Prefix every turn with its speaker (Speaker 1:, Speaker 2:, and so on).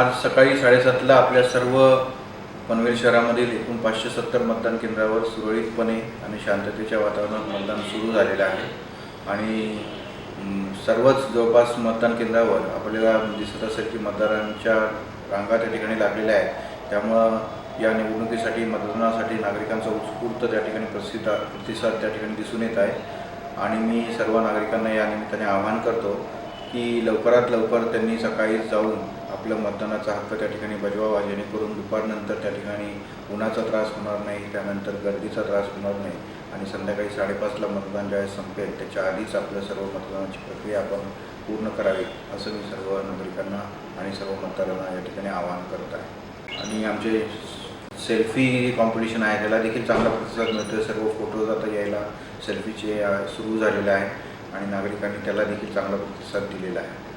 Speaker 1: आज सकाळी साडेसातला आपल्या सर्व पनवेल शहरामधील एकूण पाचशे सत्तर मतदान केंद्रावर सुरळीतपणे आणि शांततेच्या वातावरणात मतदान सुरू झालेलं आहे. आणि सर्वच जवळपास मतदान केंद्रावर आपल्याला दिसत असेल की मतदारांच्या रांगा त्या ठिकाणी लागलेल्या आहेत. त्यामुळं या निवडणुकीसाठी मतदानासाठी नागरिकांचा उत्स्फूर्त त्या ठिकाणी प्रसिद्ध प्रतिसाद त्या ठिकाणी दिसून येत आहे. आणि मी सर्व नागरिकांना या निमित्ताने आवाहन करतो की लवकरात लवकर त्यांनी सकाळी जाऊन आपलं मतदानाचा हक्क त्या ठिकाणी बजवावा जेणेकरून दुपारनंतर त्या ठिकाणी उन्हाचा त्रास होणार नाही त्यानंतर गर्दीचा त्रास होणार नाही आणि संध्याकाळी साडेपाचला मतदान ज्यावेळेस संपेल त्याच्या आधीच आपलं सर्व मतदानाची प्रक्रिया आपण पूर्ण करावी असं मी सर्व नागरिकांना आणि सर्व मतदारांना या ठिकाणी आवाहन करत आहे. आणि आमचे सेल्फी कॉम्पिटिशन आहे त्याला देखील चांगला प्रतिसाद मिळतो सर्व फोटोज आता यायला सेल्फीचे सुरू झालेले आहे आणि नागरिकांनी त्याला देखील चांगला प्रतिसाद दिलेला आहे.